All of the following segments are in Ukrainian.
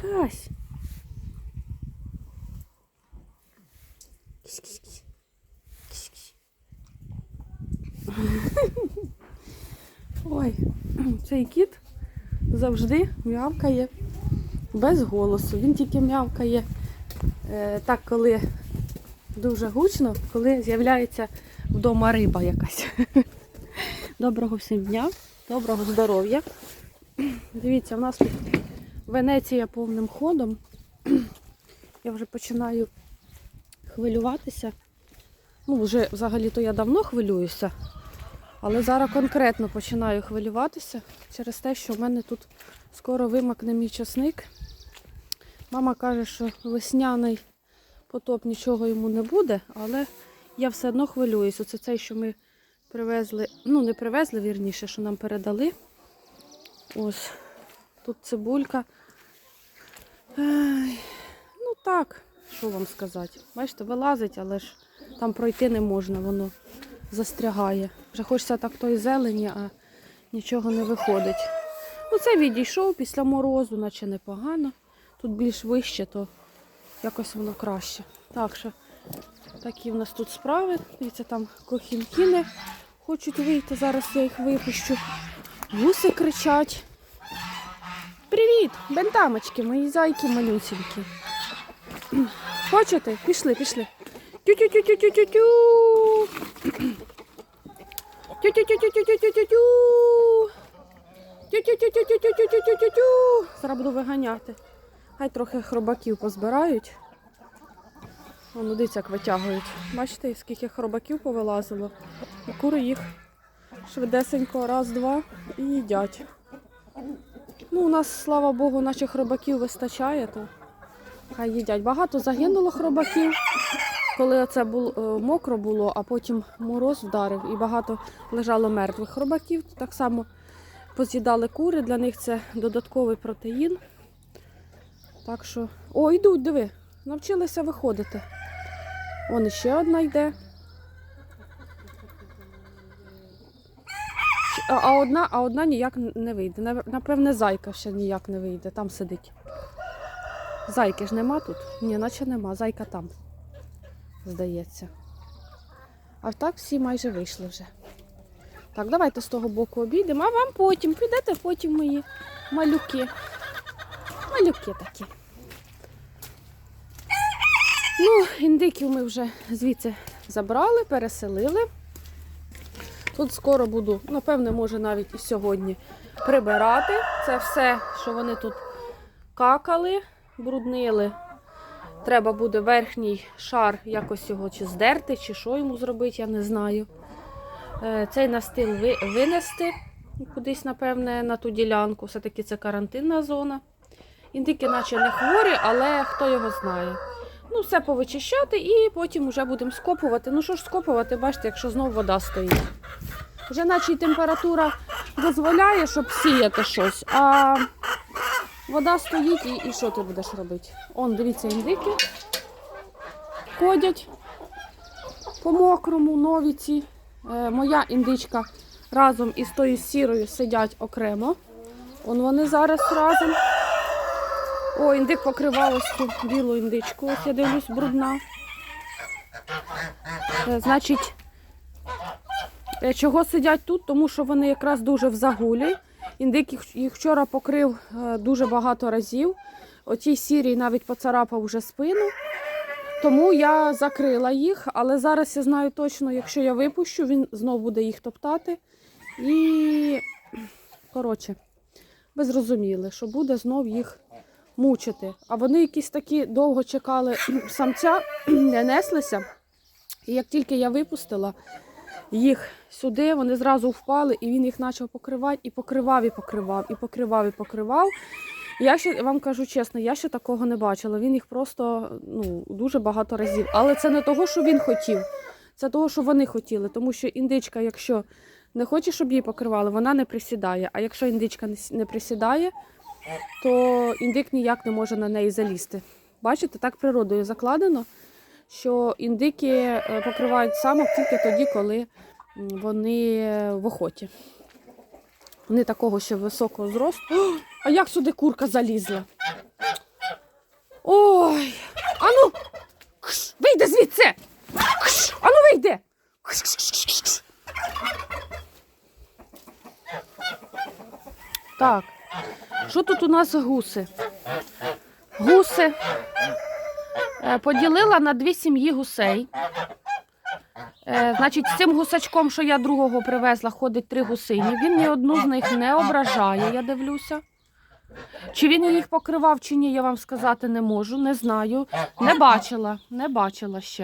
Хась. Кись-кись-кись. Кись-кись. Ой, цей кіт завжди м'явкає без голосу. Він тільки м'явкає е, так, коли дуже гучно, коли з'являється вдома риба якась. Доброго всім дня, доброго здоров'я. Дивіться, в нас тут Венеція повним ходом. Я вже починаю хвилюватися. Ну, вже взагалі-то я давно хвилююся, але зараз конкретно починаю хвилюватися через те, що в мене тут скоро вимакне мій часник. Мама каже, що весняний потоп нічого йому не буде, але я все одно хвилююсь. Оце цей, що ми привезли, ну не привезли, вірніше, що нам передали. Ось тут цибулька. Ай, ну так, що вам сказати. Бачите, вилазить, але ж там пройти не можна, воно застрягає. Вже хочеться так тої зелені, а нічого не виходить. Ну, це відійшов після морозу, наче непогано. Тут більш вище, то якось воно краще. Так що такі в нас тут справи. Дивіться, там кохінкіни хочуть вийти. Зараз я їх випущу. Гуси кричать. Привіт, бентамочки, мої зайки малюсінькі. Хочете? Пішли, пішли. Тю-тю-тю-тю-тю-тю-тю. Тю-тю-тю-тю-тю-тю-тю-тю. Тю-тю-тю-тю-тю-тю-тю-тю-тю. Зараз буду виганяти. Хай трохи хробаків позбирають. Воно дивіться, як витягують. Бачите, скільки хробаків повилазило. І кури їх швидесенько раз-два і їдять. Ну, у нас, слава Богу, наших хробаків вистачає, то хай їдять. Багато загинуло хробаків, коли це було, е, мокро було, а потім мороз вдарив і багато лежало мертвих хробаків. Так само поз'їдали кури, для них це додатковий протеїн. Так що. О, йдуть, диви, навчилися виходити. Вон іще одна йде. А, а одна, а одна ніяк не вийде. Напевне, зайка ще ніяк не вийде, там сидить. Зайки ж нема тут? Ні, наче нема. Зайка там, здається. А так всі майже вийшли вже. Так, давайте з того боку обійдемо, а вам потім. Підете потім мої малюки. Малюки такі. Ну, індиків ми вже звідси забрали, переселили. Тут скоро буду, напевне, може навіть і сьогодні прибирати. Це все, що вони тут какали, бруднили. Треба буде верхній шар якось його чи здерти, чи що йому зробити, я не знаю. Е, Цей настил ви- винести кудись, напевне, на ту ділянку. Все-таки це карантинна зона. Індики наче не хворі, але хто його знає. Ну, все повичищати і потім вже будемо скопувати. Ну що ж скопувати, бачите, якщо знов вода стоїть. Вже наче й температура дозволяє, щоб сіяти щось, а вода стоїть і, і що ти будеш робити? Он, дивіться, індики ходять по мокрому, нові ці. Е, моя індичка разом із тою сірою сидять окремо. Он вони зараз разом. О, індик покривав ось цю білу індичку. Ось я дивлюсь, брудна. Е, Значить, е, чого сидять тут? Тому що вони якраз дуже в загулі. Індик їх, вчора покрив е, дуже багато разів. Отій сірій навіть поцарапав вже спину. Тому я закрила їх, але зараз я знаю точно, якщо я випущу, він знов буде їх топтати. І, коротше, ви зрозуміли, що буде знов їх мучити. А вони якісь такі довго чекали самця, не неслися. І як тільки я випустила їх сюди, вони зразу впали, і він їх почав покривати, і покривав, і покривав, і покривав, і покривав. Я ще вам кажу чесно, я ще такого не бачила. Він їх просто ну, дуже багато разів. Але це не того, що він хотів, це того, що вони хотіли. Тому що індичка, якщо не хоче, щоб її покривали, вона не присідає. А якщо індичка не присідає, то індик ніяк не може на неї залізти. Бачите, так природою закладено, що індики е, покривають самок тільки тоді, коли вони в охоті. Вони такого ще високого зросту. А як сюди курка залізла? Ой, ану, кш, вийди звідси. Кш, ану вийди. Кш, кш, кш, кш. Так, що тут у нас гуси? Гуси. Е, Поділила на дві сім'ї гусей. Е, значить, з цим гусачком, що я другого привезла, ходить три гусині. Він ні одну з них не ображає, я дивлюся. Чи він їх покривав, чи ні, я вам сказати не можу, не знаю. Не бачила, не бачила ще.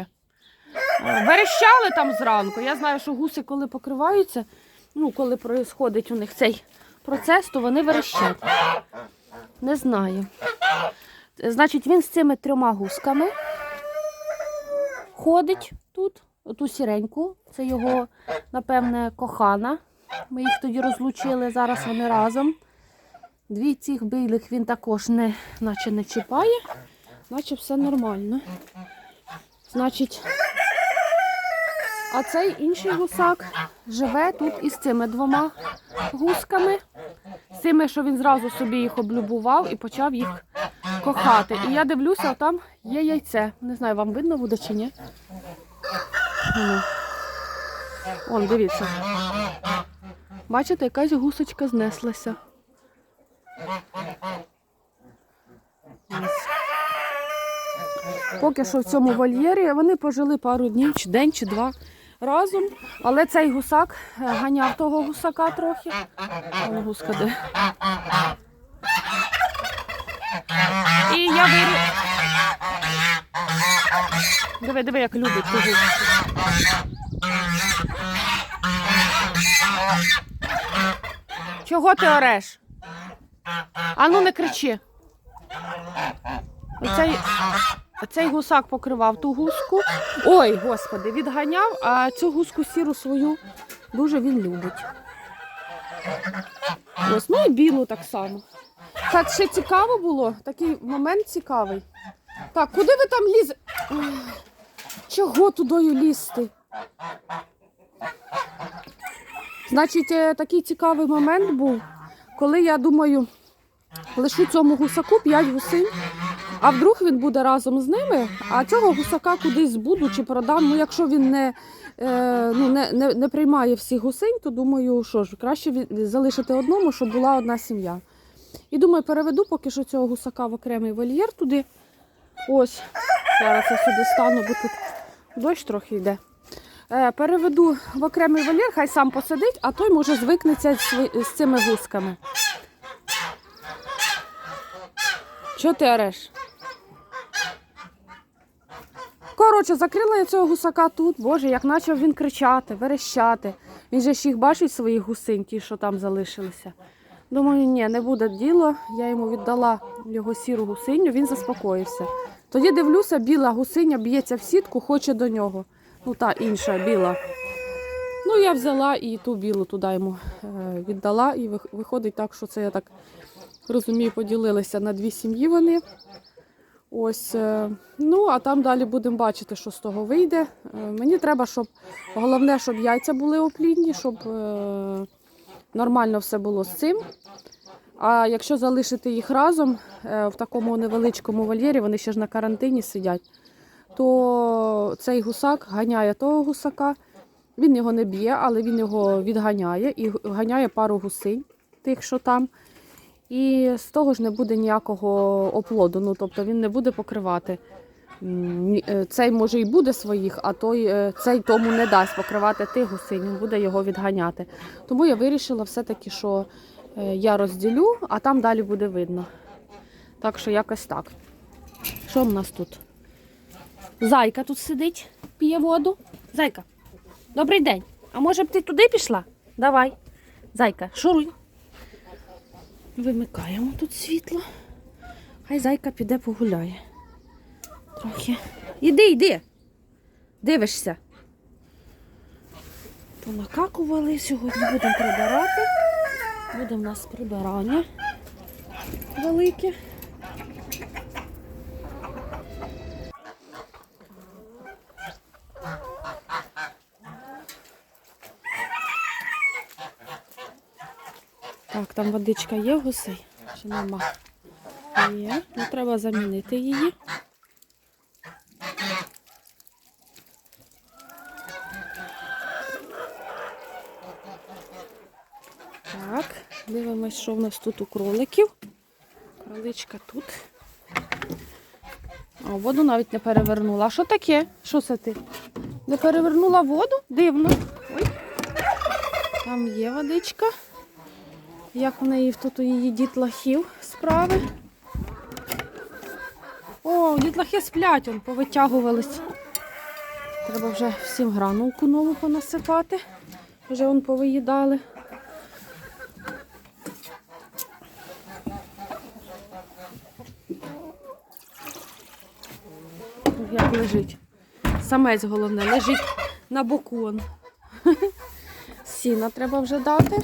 Е, Верещали там зранку. Я знаю, що гуси, коли покриваються, ну, коли происходить у них цей процес, то вони верещать. Не знаю. Значить, він з цими трьома гусками ходить тут, оту сіреньку. Це його, напевне, кохана. Ми їх тоді розлучили, зараз вони разом. Дві цих білих він також не, наче не чіпає, наче все нормально. Значить, а цей інший гусак живе тут із цими двома гусками, з цими, що він зразу собі їх облюбував і почав їх кохати. І я дивлюся, там є яйце. Не знаю, вам видно буде чи ні. Вон, дивіться. Бачите, якась гусочка знеслася. Ось. Поки що в цьому вольєрі вони пожили пару днів, чи день, чи два разом. Але цей гусак е, ганяв того гусака трохи. Вон гуска де. І я вирі... Диви, диви, як любить ту. Чого ти ореш? Ану не кричи. Оцей, оцей гусак покривав ту гуску. Ой, господи, відганяв, а цю гуску сіру свою дуже він любить. Ось, ну і білу так само. Так, ще цікаво було, такий момент цікавий. Так, куди ви там лізе? Чого тудою лізти? Значить, е, такий цікавий момент був, коли я думаю, лишу цьому гусаку 5 гусинь, а вдруг він буде разом з ними, а цього гусака кудись збуду чи продам. Ну, якщо він не, е, ну, не, не, не приймає всіх гусинь, то думаю, що ж, краще залишити одному, щоб була одна сім'я. І думаю, переведу поки що цього гусака в окремий вольєр туди. Ось, зараз я сюди стану, бо тут дощ трохи йде. Е, переведу в окремий вольєр, хай сам посидить, а той може звикнеться з, цими гусками. Чого? Коротше, закрила я цього гусака тут. Боже, як почав він кричати, верещати. Він же ж їх бачить своїх гусинь, що там залишилися. Думаю, ні, не буде діло. Я йому віддала його сіру гусиню, він заспокоївся. Тоді дивлюся, біла гусиня б'ється в сітку, хоче до нього. Ну, та інша біла. Ну, я взяла і ту білу туди йому е, віддала. І виходить так, що це я так розумію, поділилися на дві сім'ї вони. Ось, е, ну а там далі будемо бачити, що з того вийде. Е, Мені треба, щоб головне, щоб яйця були оплідні, щоб е, нормально все було з цим. А якщо залишити їх разом в такому невеличкому вольєрі, вони ще ж на карантині сидять, то цей гусак ганяє того гусака. Він його не б'є, але він його відганяє і ганяє пару гусинь, тих, що там. І з того ж не буде ніякого оплоду. Ну, тобто він не буде покривати. Е, Цей може і буде своїх, а той, е, цей тому не дасть покривати тих гусинь, він буде його відганяти. Тому я вирішила все-таки, що е, я розділю, а там далі буде видно. Так що якось так. Що в нас тут? Зайка тут сидить, п'є воду. Зайка, добрий день. А може б ти туди пішла? Давай. Зайка, шуруй. Вимикаємо тут світло. Хай зайка піде погуляє. Трохи. Іди, йди. Дивишся. Понакакували, сьогодні будемо прибирати. Буде в нас прибирання велике. Так, там водичка є в гусей? Чи нема? Є, ну треба замінити її. Так, дивимось, що в нас тут у кроликів. Кроличка тут. А воду навіть не перевернула. А що таке? Що це ти? Не перевернула воду? Дивно. Ой. Там є водичка. Як в неї тут у її дітлахів справи. О, дітлахи сплять, он повитягувались. Треба вже всім гранулку нову понасипати. Вже он повиїдали. Як лежить. Самець головне, лежить на боку. Сіна треба вже дати.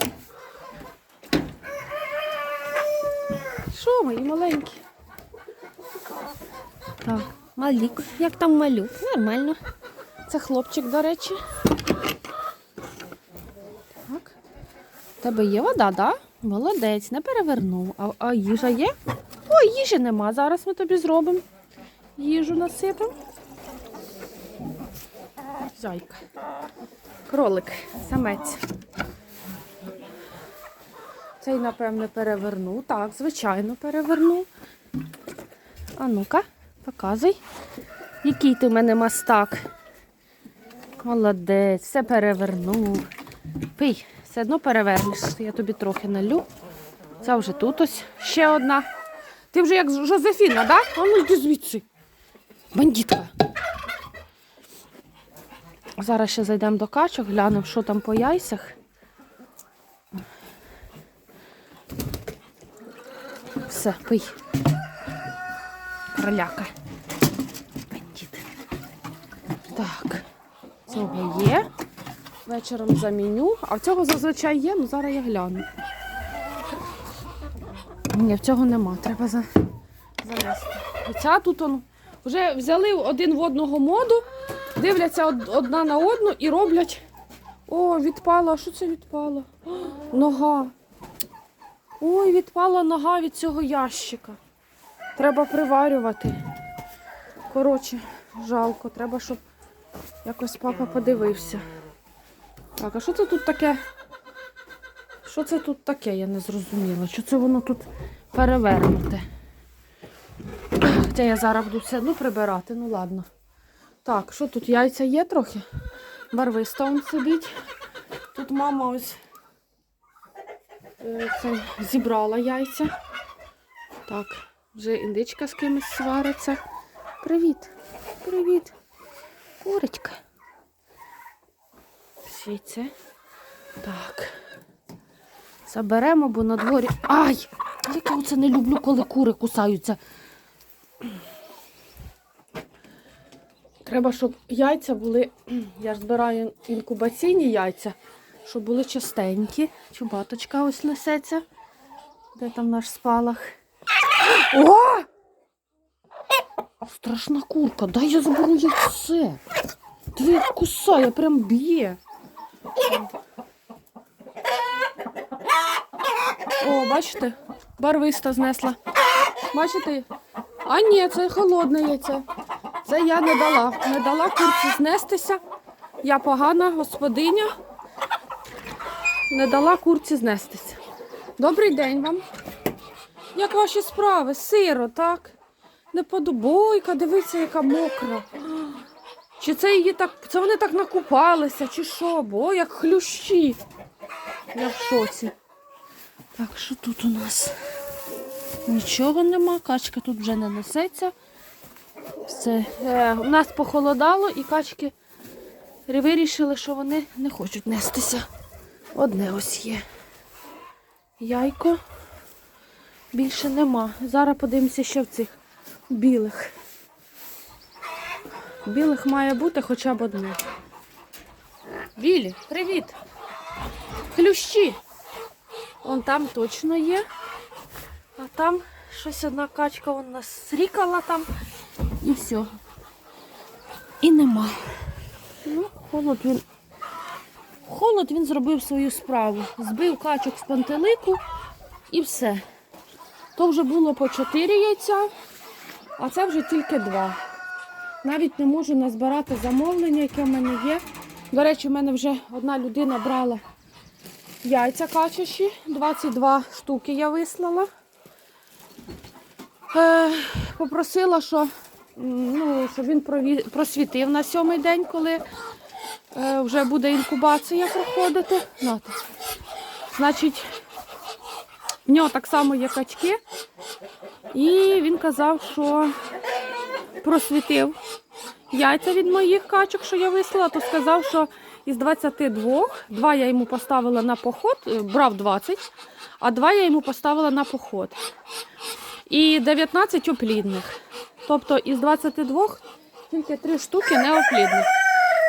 Що мої маленькі? Так, малюк. Як там малюк? Нормально. Це хлопчик, до речі. Так. Тебе є вода, да? Молодець, не перевернув. А, а їжа є? Ой, їжі нема. Зараз ми тобі зробимо. Їжу насипемо. Зайка. Кролик, самець. Цей, напевне, перевернув. Так, звичайно, перевернув. А ну-ка, показуй. Який ти в мене мастак. Молодець, все перевернув. Пий, все одно перевернеш. Я тобі трохи налю. Це вже тут ось ще одна. Ти вже як Жозефіна, так? А ну йди звідси. Бандитка. Зараз ще зайдемо до качок, глянемо, що там по яйцях. Все, пий. Кроляка. Бандит. Так, цього є. Вечором заміню. А в цього зазвичай є, ну зараз я гляну. Ні, в цього нема, треба за... занести. Оця тут он, вже взяли один в одного моду, дивляться одна на одну і роблять. О, відпала, що це відпало? Нога. Ой, відпала нога від цього ящика. Треба приварювати. Коротше, жалко, треба, щоб якось папа подивився. Так, а що це тут таке? Що це тут таке, я не зрозуміла. Що це воно тут перевернуте? Хоча я зараз буду все одно прибирати, ну ладно. Так, що тут яйця є трохи? Барвиста он сидить. Тут мама ось це, зібрала яйця. Так, вже індичка з кимось свариться. Привіт. Привіт. Курочка. Свіце. Так. Заберемо, бо на дворі. Ай! Як я оце не люблю, коли кури кусаються. Треба, щоб яйця були. Я ж збираю інкубаційні яйця, щоб були чистенькі. Чубаточка ось несеться. Де там наш спалах? О! Страшна курка, дай я заберу яйце. Як кусає, прям б'є. О, бачите? Барвиста знесла. Бачите? А ні, це холодне яйце. Це я не дала. Не дала курці знестися. Я погана господиня. Не дала курці знестися. Добрий день вам. Як ваші справи? Сиро, так? Не подобойка, дивіться, яка мокра. Чи це її так. Це вони так накупалися, чи що? Бо як хлющі. Я в шоці. Так, що тут у нас? Нічого нема, качка тут вже не несеться. Все. Е, у нас похолодало і качки вирішили, що вони не хочуть нестися. Одне ось є. Яйко. Більше нема. Зараз подивимося ще в цих білих. Білих має бути хоча б одне. Білі, привіт! Хлющі! Вон там точно є. А там щось одна качка у нас срікала там і все. І нема. Ну, холод він. Холод він зробив свою справу. Збив качок з пантелику і все. То вже було по 4 яйця, а це вже тільки 2. Навіть не можу назбирати замовлення, яке в мене є. До речі, в мене вже одна людина брала яйця качачі, 22 штуки я вислала. Е, попросила, що, ну, щоб він просвітив на сьомий день, коли вже буде інкубація проходити. Нате. Значить, в нього так само є качки. І він казав, що просвітив яйця від моїх качок, що я вислала, то сказав, що із 22, два я йому поставила на поход, е, брав 20, а два я йому поставила на поход. І 19 оплідних. Тобто із 22 тільки 3 штуки неоплідних.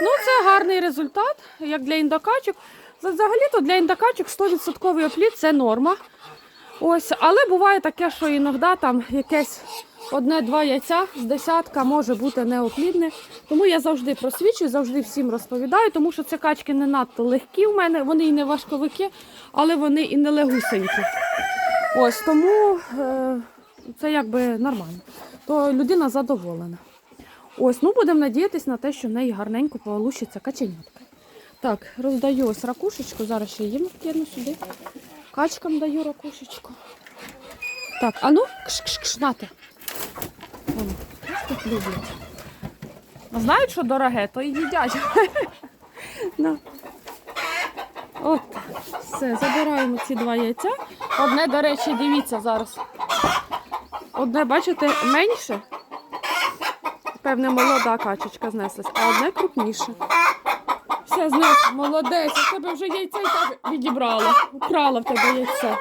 Ну, це гарний результат, як для індокачок. Взагалі-то для індокачок 100% оплід це норма. Ось, але буває таке, що іноді там якесь одне-два яйця з десятка може бути неоплідне. Тому я завжди просвічую, завжди всім розповідаю, тому що ці качки не надто легкі в мене, вони і не важковики, але вони і не легусенькі. Ось тому е, це якби нормально. То людина задоволена. Ось, ну будемо надіятися на те, що в неї гарненько получиться каченятка. Так, роздаю ось ракушечку, зараз ще їм кину сюди. Качкам даю ракушечку. Так, а ну, кш-кш-кш, нате. Ось люблять. Знають, що дороге, то і їдять. На. От, все, забираємо ці два яйця. Одне, до речі, дивіться зараз. Одне, бачите, менше. Певне, молода качечка знеслась, а одне крупніше. Все, знес, молодець, у тебе вже яйце і відібрала. Украла в тебе яйце.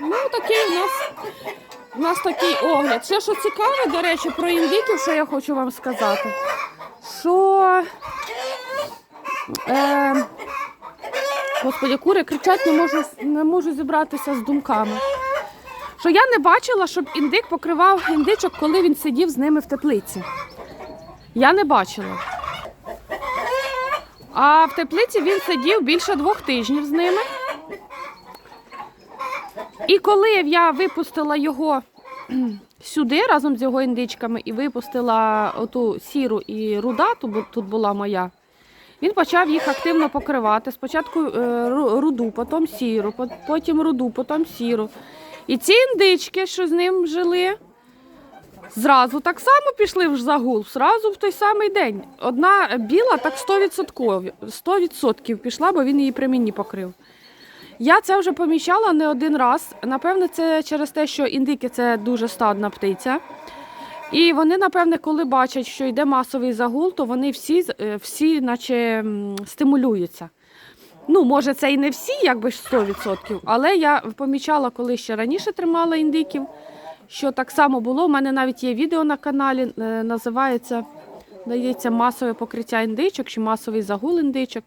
Ну, такий у нас, у нас такий огляд. Ще що цікаве, до речі, про індиків, що я хочу вам сказати. Що. Е, Господи, кури кричать, не можу, не можу зібратися з думками. Що я не бачила, щоб індик покривав індичок, коли він сидів з ними в теплиці. Я не бачила. А в теплиці він сидів більше двох тижнів з ними. І коли я випустила його сюди разом з його індичками і випустила оту сіру і руда, ту тут була моя, він почав їх активно покривати. Спочатку е, руду, потім сіру, потім руду, потім сіру. І ці індички, що з ним жили, зразу так само пішли в загул, зразу в той самий день. Одна біла так 100%, 100% пішла, бо він її при мені покрив. Я це вже помічала не один раз. Напевне, це через те, що індики це дуже стадна птиця. І вони, напевне, коли бачать, що йде масовий загул, то вони всі, е, всі наче стимулюються. Ну, може, це і не всі, якби ж 100%, але я помічала, коли ще раніше тримала індиків, що так само було. У мене навіть є відео на каналі, е, називається дається масове покриття індичок чи масовий загул індичок.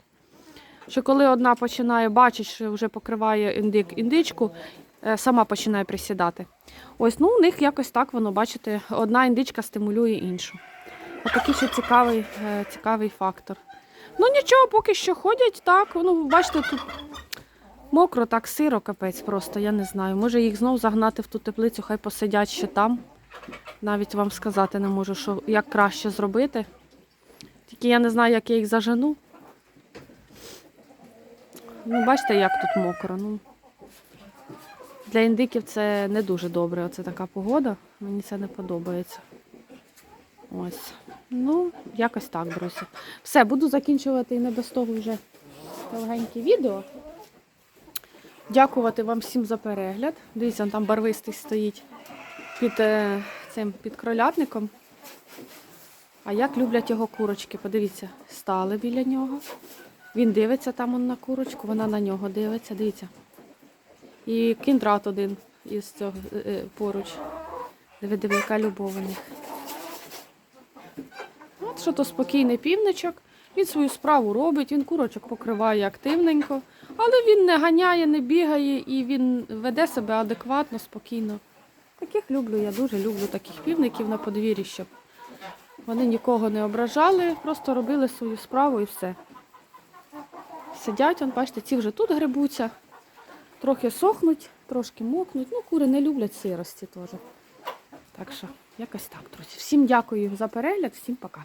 Що коли одна починає бачити, що вже покриває індик індичку, сама починає присідати. Ось, ну у них якось так воно, бачите, одна індичка стимулює іншу. Отакий ще цікавий, е, цікавий фактор. Ну нічого, поки що ходять так. Ну, бачите, тут мокро, так сиро, капець просто, я не знаю. Може їх знов загнати в ту теплицю, хай посидять ще там. Навіть вам сказати не можу, що як краще зробити. Тільки я не знаю, як я їх зажену. Ну, бачите, як тут мокро. Ну, для індиків це не дуже добре. Оце така погода. Мені це не подобається. Ось. Ну, якось так, друзі. Все, буду закінчувати і не без того вже довгеньке відео. Дякувати вам всім за перегляд. Дивіться, там барвистий стоїть під е, цим під кролятником. А як люблять його курочки, подивіться, стали біля нього. Він дивиться там он на курочку, вона на нього дивиться, дивіться. І кіндрат один із цього е, е, поруч. Диви, яка любов у них. От що то спокійний півничок. Він свою справу робить, він курочок покриває активненько, але він не ганяє, не бігає і він веде себе адекватно, спокійно. Таких люблю, я дуже люблю таких півників на подвір'ї, щоб вони нікого не ображали, просто робили свою справу і все. Сидять, он, бачите, ці вже тут грибуться, трохи сохнуть, трошки мокнуть. Ну, кури не люблять сирості теж. Так що, якось так, друзі. Всім дякую за перегляд, всім пока.